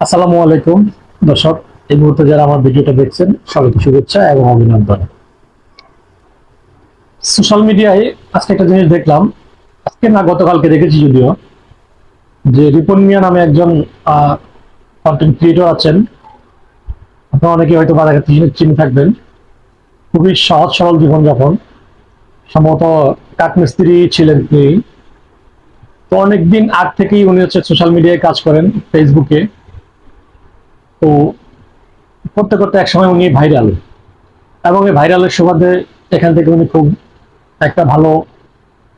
আসসালামু আলাইকুম, দর্শক। এই মুহূর্তে যারা আমার ভিডিওটা দেখছেন, সবাইকে শুভেচ্ছা এবং অভিনন্দন। সোশ্যাল মিডিয়ায় আজকে একটা জিনিস দেখলাম, আজকে না গতকালকে দেখেছি যদিও, যে রিপন মিয়া নামে একজন কন্টেন্ট ক্রিয়েটর আছেন। আপনারা অনেকে হয়তো বা চিনে থাকবেন। খুবই সহজ সরল জীবনযাপন। সম্ভবত কাঠমিস্ত্রি ছিলেন তিনি। তো অনেকদিন আগ থেকেই উনি হচ্ছে সোশ্যাল মিডিয়ায় কাজ করেন ফেসবুকে তো করতে করতে একসময় উনি ভাইরাল এবং এই ভাইরালের সুবাদে এখান থেকে উনি খুব একটা ভালো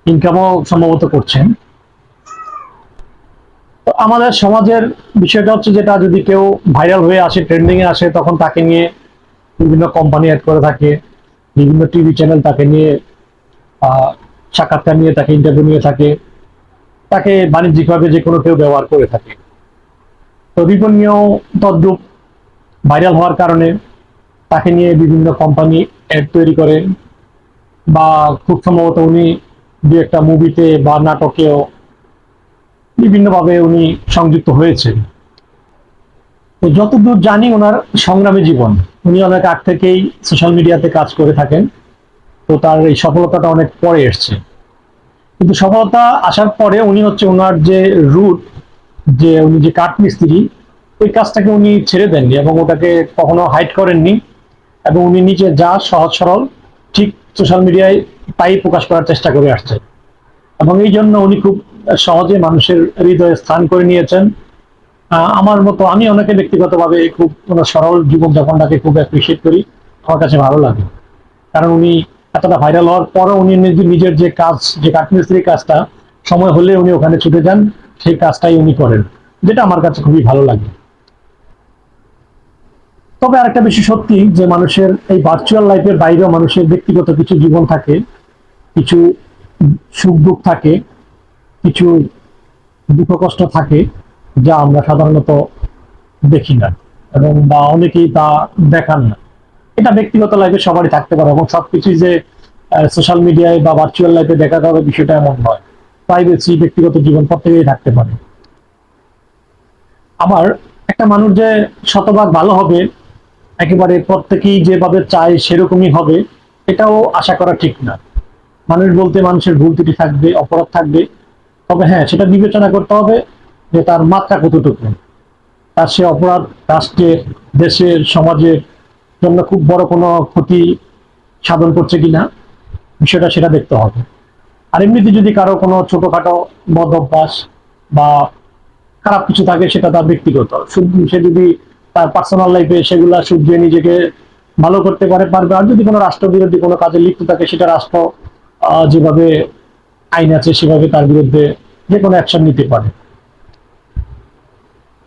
ইনকামও সম্ভবত করছেন। তো আমাদের সমাজের বিষয়টা হচ্ছে যেটা, যদি কেউ ভাইরাল হয়ে আসে ট্রেন্ডিং এ আসে, তখন তাকে নিয়ে বিভিন্ন কোম্পানি অ্যাড করে থাকে, বিভিন্ন টিভি চ্যানেল তাকে নিয়ে সাক্ষাৎকার নিয়ে, তাকে ইন্টারভিউ নিয়ে থাকে, তাকে বাণিজ্যিকভাবে যে কোনো কেউ ব্যবহার করে থাকে। তো তদ্রুপ ভাইরাল হওয়ার কারণে তাকে নিয়ে বিভিন্ন কোম্পানি অ্যাড তৈরি করে বা খুব সম্ভবত উনি দু একটা মুভিতে বা নাটকেও বিভিন্নভাবে উনি সংযুক্ত হয়েছেন। তো যতদূর জানি ওনার সংগ্রামী জীবন, উনি অনেক আগ থেকেই সোশ্যাল মিডিয়াতে কাজ করে থাকেন, তো তার এই সফলতাটা অনেক পরে এসছে। কিন্তু সফলতা আসার পরে উনি হচ্ছে ওনার যে রুট যে উনি যে কাঠমিস্ত্রি, ওই কাজটাকে উনি ছেড়ে দেননি এবং ওটাকে কখনো হাইড করেননি এবং উনি নিজে যা সহজ সরল, ঠিক সোশ্যাল মিডিয়ায় তাই প্রকাশ করার চেষ্টা করে আসছে এবং এই জন্য উনি খুব সহজে মানুষের হৃদয়ে স্থান করে নিয়েছেন। আমার মতো আমি অনেকে ব্যক্তিগতভাবে খুব সরল জীবনযাপনটাকে খুব অ্যাপ্রিসিয়েট করি। আমার কাছে ভালো লাগে। কারণ উনি এতটা ভাইরাল হওয়ার পরও উনি নিজের যে কাজ, যে কাঠমিস্ত্রির কাজটা, সময় হলে উনি ওখানে ছুটে যান। সেই কাজটাই উনি করেন, যেটা আমার কাছে খুবই ভালো লাগে। তবে আরেকটা বিষয় সত্যি, যে মানুষের এই ভার্চুয়াল লাইফের বাইরেও মানুষের ব্যক্তিগত কিছু জীবন থাকে, কিছু সুখ দুঃখ থাকে, কিছু দুঃখ কষ্ট থাকে, যা আমরা সাধারণত দেখি না এবং বা অনেকেই তা দেখান না। এটা ব্যক্তিগত লাইফে সবারই থাকতে পারে এবং সবকিছুই যে সোশ্যাল মিডিয়ায় বা ভার্চুয়াল লাইফে দেখা যাবে বিষয়টা এমন নয়। প্রাইভেসি ব্যক্তিগত জীবন প্রত্যেকেই থাকতে পারে। আবার একটা মানুষ যে শতভাগ ভালো হবে, একেবারে প্রত্যেকেই যেভাবে চায় সেরকমই হবে, এটাও আশা করা ঠিক না। মানুষ বলতে মানুষের ভুল ত্রুটি থাকবে, অপরাধ থাকবে, তবে হ্যাঁ সেটা বিবেচনা করতে হবে যে তার মাত্রা কতটুকু। তার সে অপরাধ রাষ্ট্রের দেশের, সমাজের জন্য খুব বড় কোনো ক্ষতি সাধন করছে কিনা, বিষয়টা সেটা দেখতে হবে। আর এমনিতে যদি কারও কোনো ছোটখাটো বদ অভ্যাস বা খারাপ কিছু থাকে, সেটা তার ব্যক্তিগত। সে যদি তার পার্সোনাল লাইফে সেগুলা শুধরে নিজেকে ভালো করতে পারে, পারবে। আর যদি কোনো রাষ্ট্রবিরোধী কোনো কাজে লিপ্ত থাকে, সেটা রাষ্ট্র যেভাবে আইন আছে, সেভাবে তার বিরুদ্ধে যে কোনো অ্যাকশন নিতে পারে।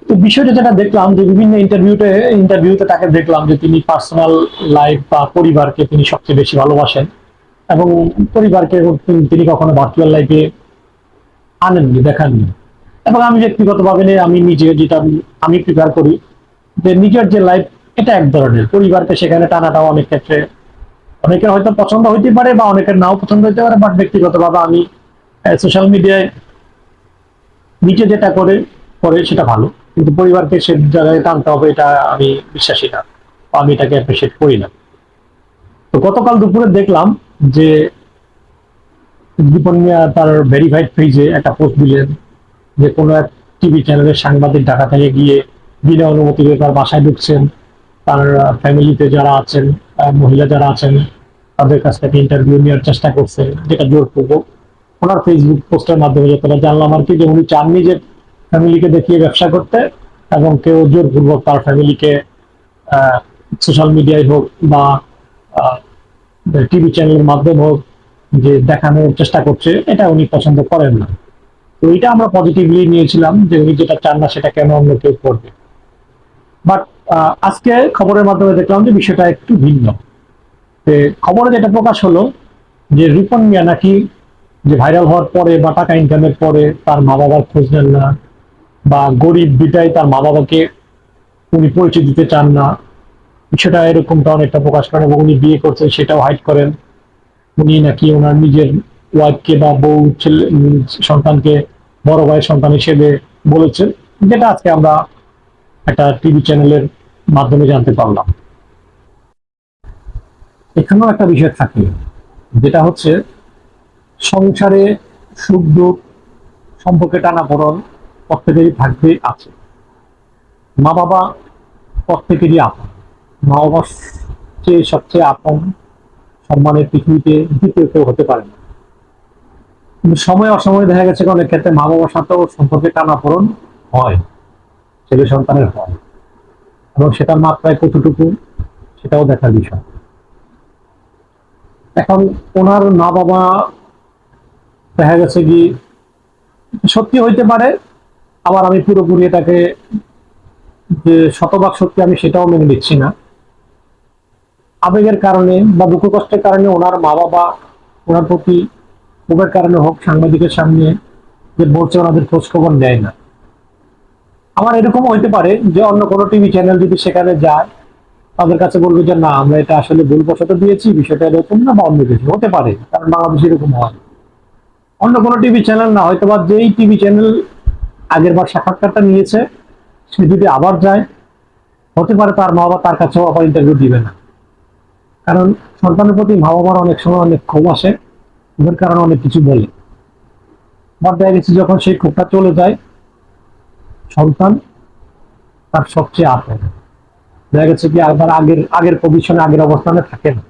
তো বিষয়টা যেটা দেখলাম যে বিভিন্ন ইন্টারভিউতে ইন্টারভিউতে তাকে দেখলাম যে তিনি পার্সোনাল লাইফ বা পরিবারকে তিনি সবচেয়ে বেশি ভালোবাসেন। এবং পরিবারকে তিনি- কখনো ভার্চুয়াল লাইফে আনেননি, দেখাননি। এবং আমি ব্যক্তিগতভাবে আমি নিজে যেটা আমি- প্রিপেয়ার করি যে নিজের যে লাইফ এটা এক ধরনের। পরিবারকে সেখানে টানাটাও অনেক ক্ষেত্রে, অনেকের হয়তো পছন্দ হইতে পারে বা অনেকের নাও পছন্দ হইতে পারে বাট ব্যক্তিগতভাবে আমি সোশ্যাল মিডিয়ায় নিজে যেটা করে করে সেটা ভালো। কিন্তু পরিবারকে সে জায়গায় টানতে হবে, এটা আমি বিশ্বাসী না। আমি এটাকে অ্যাপ্রিসিয়েট করি না। তো গতকাল দুপুরে দেখলাম যে দীপন মিয়া তার ভেরিফাইড পেজে একটা পোস্ট দিলেন যে কোনো এক টিভি চ্যানেলের সাংবাদিক ঢাকা থেকে গিয়ে বিনা অনুমতিতে তার বাসায় ঢুকছেন। তার ফ্যামিলিতে যারা আছেন মহিলা যারা আছেন, তাদের কাছ থেকে ইন্টারভিউ নেওয়ার চেষ্টা করছেন যেটা জোরপূর্বক। ওনার ফেসবুক পোস্টের মাধ্যমে যতটা জানলাম আর কি যে উনি চাননি যে ফ্যামিলিকে দেখিয়ে ব্যবসা করতে এবং কেউ জোরপূর্বক তার ফ্যামিলিকে সোশ্যাল মিডিয়ায় হোক বা টিভি চ্যানেলের মাধ্যমে হোক, যে দেখানোর চেষ্টা করছে, এটা উনি পছন্দ করেন না। তো এটা আমরা পজিটিভলি নিয়েছিলাম যে উনি যেটা চান না, সেটা কেন অন্য কেউ করবে। বাট আজকে খবরের মাধ্যমে দেখলাম যে বিষয়টা একটু ভিন্ন। খবরে যেটা প্রকাশ হলো যে রিপন মিয়া নাকি যে ভাইরাল হওয়ার পরে বা টাকা ইনকামের পরে তার মা বাবার খোঁজ নেন না, বা গরিব বিটায় তার মা বাবাকে উনি পরিচয় দিতে চান না বিষয়টা এরকমটা অনেকটা প্রকাশ করেন এবং উনি বিয়ে করছেন, সেটাও হাইড করেন। উনি নাকি ওনার নিজের ওয়াইফকে বা বউ, ছেলে সন্তানকে, বড় ভাইয়ের সন্তান হিসেবে বলেছেন, যেটা আজকে আমরা একটা টিভি চ্যানেলের মাধ্যমে জানতে পারলাম। এখানেও একটা বিষয় থাকে, যেটা হচ্ছে সংসারে সুখ দুঃখ সম্পর্কে টানাপোড়ন প্রত্যেকেরই থাকবে আছে। মা বাবা প্রত্যেকেরই আপন। মা চেয়ে সবচেয়ে আপন সম্মানের পৃথিবীতে দ্বিতীয় কেউ হতে পারে না। কিন্তু সময় অসময়ে দেখা গেছে অনেক ক্ষেত্রে মা বাবার সাথেও সম্পর্কে টানাপোড়ন হয়, ছেলে সন্তানের হয়। এবং সেটার মাত্রায় কতটুকু সেটাও দেখার বিষয়। এখন ওনার মা বাবা দেখা গেছে কি সত্যি হইতে পারে, আবার আমি পুরোপুরি এটাকে যে শতভাগ সত্যি আমি সেটাও মেনে নিচ্ছি না। আবেগের কারণে বা দুঃখ কষ্টের কারণে ওনার মা বাবা ওনার প্রতি ক্ষোভের কারণে হোক, সাংবাদিকের সামনে যে বলছে, ওনাদের খোঁজ খবর নেয় না। আমার এরকম হইতে পারে যে অন্য কোনো টিভি চ্যানেল যদি সেখানে যায়, তাদের কাছে বলবে যে, না, আমরা এটা আসলে ভুলবশত দিয়েছি, বিষয়টা এরকম না বা অন্য কিছু। হতে পারে, কারণ বাংলাদেশে এরকম হয়। অন্য কোনো টিভি চ্যানেল না হয়তো বা যেই টিভি চ্যানেল আগের বার সাক্ষাৎকারটা নিয়েছে, সে যদি আবার যায়, হতে পারে তার মা বাবা তার কাছেও আবার ইন্টারভিউ দিবে না। কারণ সন্তানের প্রতি মা বাবার অনেক সময় অনেক ক্ষোভ আসে ওদের কারণে অনেক কিছু বলে। বাদ দেখা গেছে যখন সেই ক্ষোভটা চলে যায়, সন্তান তার সবচেয়ে আপন। দেখা গেছে কি, আবার আগের আগের পজিশনে আগের অবস্থানে থাকে না।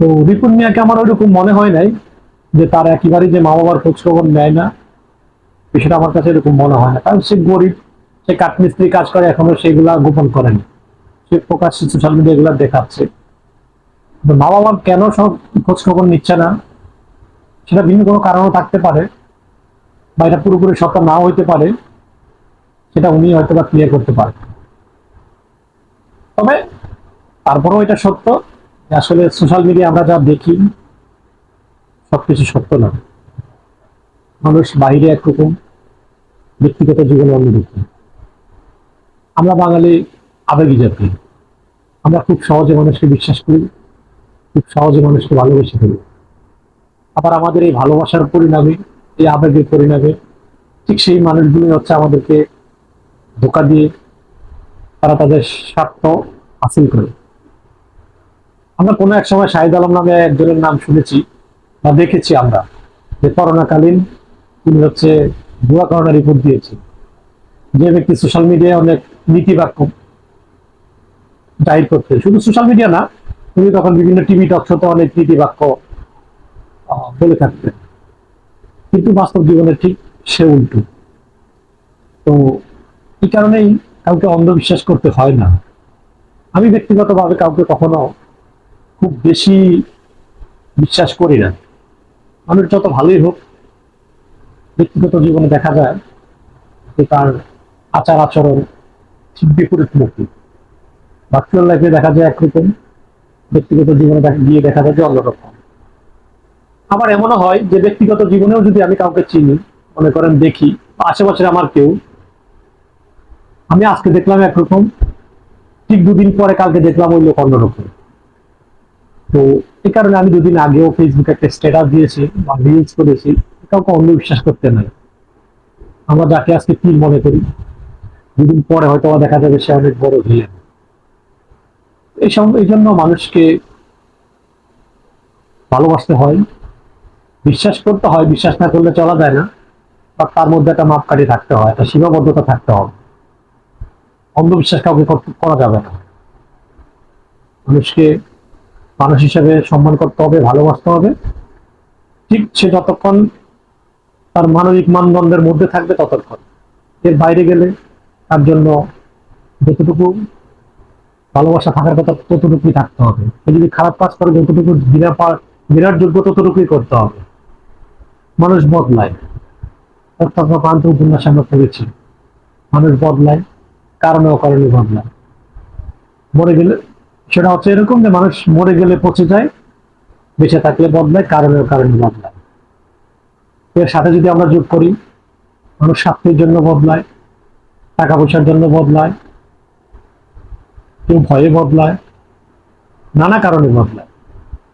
তো রিপুন মিয়াকে আমার ওইরকম মনে হয় নাই যে তার একেবারেই যে মা বাবার খোঁজ খবর নেয় না, বিষয়টা আমার কাছে এরকম মনে হয় না। কারণ সে গরিব, সে কাঠমিস্ত্রি কাজ করে, এখনও সেগুলা গোপন করেনি। প্রকাশ্যে সোশ্যাল মিডিয়া এগুলা দেখাচ্ছে। মা বাবার কেন সব খোঁজ খবর নিচ্ছে না? সেটা ভিন্ন কোনো কারণও থাকতে পারে বা এটা পুরোপুরি সত্য নাও হইতে পারে, সেটা উনি হয়তো বা ক্লিয়ার করতে পারে। তবে তারপরেও এটা সত্য আসলে সোশ্যাল মিডিয়া আমরা যা দেখি, সবকিছু সত্য না। মানুষ বাইরে একরকম ব্যক্তিগত জীবনে অন্যরকম আমরা বাঙালি আবেগী জাতি আমরা খুব সহজে মানুষকে বিশ্বাস করি, খুব সহজে মানুষকে ভালোবেসে ফেলি। আবার আমাদের এই ভালোবাসার পরিণামে, এই আবেগের পরিণামে, ঠিক সেই মানুষগুলি হচ্ছে আমাদেরকে ধোকা দিয়ে তারা তাদের স্বার্থ হাসিল করে। আমরা কোনো এক সময় শাহিদ আলম নামে একজনের নাম শুনেছি বা দেখেছি আমরা, যে করোনাকালীন তিনি হচ্ছে ভুয়া করোনা রিপোর্ট দিয়েছে যে ব্যক্তি সোশ্যাল মিডিয়ায় অনেক নীতি বাক্য জাহির করতে শুধু সোশ্যাল মিডিয়া না তিনি তখন বিভিন্ন টিভি টক শোতে অনেক নীতি বাক্য আহ, বলে থাকতেন। কিন্তু বাস্তব জীবনে ঠিক সে উল্টো। তো এই কারণেই কাউকে অন্ধবিশ্বাস করতে হয় না। আমি ব্যক্তিগতভাবে কাউকে কখনো খুব বেশি বিশ্বাস করি না। মানুষ যত ভালোই হোক ব্যক্তিগত জীবনে দেখা যায় যে তার আচার আচরণ ঠিক বিপরীত মুখী ভার্চুয়াল লাইফে দেখা যায় একরকম, ব্যক্তিগত জীবনে গিয়ে দেখা যায় যে অন্যরকম। আবার এমনও হয় যে ব্যক্তিগত জীবনেও যদি আমি কাউকে চিনি, মনে করেন দেখি আশেপাশে আমার কেউ, আমি আজকে দেখলাম একরকম, ঠিক দুদিন পরে কালকে দেখলাম ওই লোক অন্যরকম। তো এই কারণে আমি দুদিন আগেও ফেসবুকে একটা স্ট্যাটাস দিয়েছি, বা রিলস করেছি, কাউকে অন্ধ বিশ্বাস করতে নাই। আমরা যাকে আজকে কি মনে করি, দুদিন পরে হয়তো দেখা যাবে সে অনেক বড় ভিলেন এই সব এই জন্য মানুষকে ভালোবাসতে হয়। বিশ্বাস করতে হয়, বিশ্বাস না করলে চলা যায় না। বা তার মধ্যে একটা মাপকাঠি থাকতে হয়, একটা সীমাবদ্ধতা থাকতে হবে। অন্ধবিশ্বাস কাউকে করা যাবে না। মানুষকে, মানুষ হিসেবে সম্মান করতে হবে, ভালোবাসতে হবে। ঠিক সে যতক্ষণ তার মানবিক মানদণ্ডের মধ্যে থাকবে ততক্ষণ। এর বাইরে গেলে তার জন্য যতটুকু ভালোবাসা থাকার কথা ততটুকুই থাকতে হবে। যদি খারাপ কাজ করে, যতটুকু বিনা বিরাট যোগ্য ততটুকুই করতে হবে। মানুষ বদলায়। প্রান্ত উপন্যাসে আমরা পড়েছি, মানুষ বদলায় কারণে অকারণে বদলায়। মরে গেলে সেটা হচ্ছে এরকম যে মানুষ মরে গেলে পচে যায়, বেঁচে থাকলে বদলায় কারণে কারণে বদলায়। এর সাথে যদি আমরা যোগ করি, মানুষ স্বার্থের জন্য বদলায়, টাকা পয়সার জন্য বদলায় কেউ ভয়ে বদলায়, নানা কারণে বদলায়।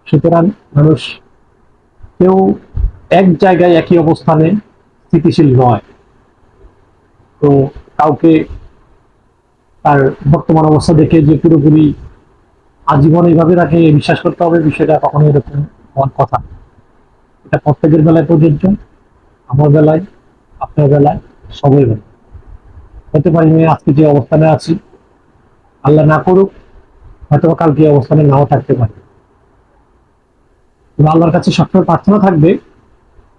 সুতরাং মানুষ কেউ এক জায়গায় একই অবস্থানে স্থিতিশীল নয়। তো কাউকে তার বর্তমান অবস্থা দেখে যে পুরোপুরি আজীবন এইভাবে তাকে বিশ্বাস করতে হবে, বিষয়টা কখনো এরকম হওয়ার কথা এটা প্রত্যেকের বেলায় প্রযোজ্য, আমার বেলায়, আপনার বেলায়, সবাই বেলায়। হতে পারি আমি আজকে যে অবস্থানে আছি আল্লাহ না করুক হয়তো কালকে অবস্থানে নাও থাকতে পারে। আল্লাহর কাছে সবসময় প্রার্থনা থাকবে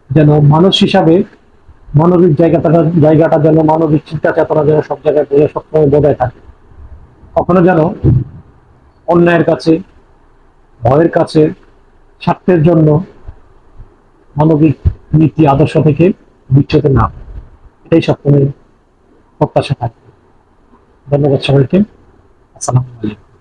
যেন মানুষ হিসাবে মানবিক জায়গাটা জায়গাটা যেন, মানবিক চিন্তা চেতনা যেন সব জায়গায় সবসময় বজায় থাকে। কখনো যেন অন্যায়ের কাছে, ভয়ের কাছে, স্বার্থের জন্য মানবিক নীতি, আদর্শ থেকে বিচ্যুত না। এটাই সবসময় প্রত্যাশা থাকবে। ধন্যবাদ সবাইকে আসসালামু আলাইকুম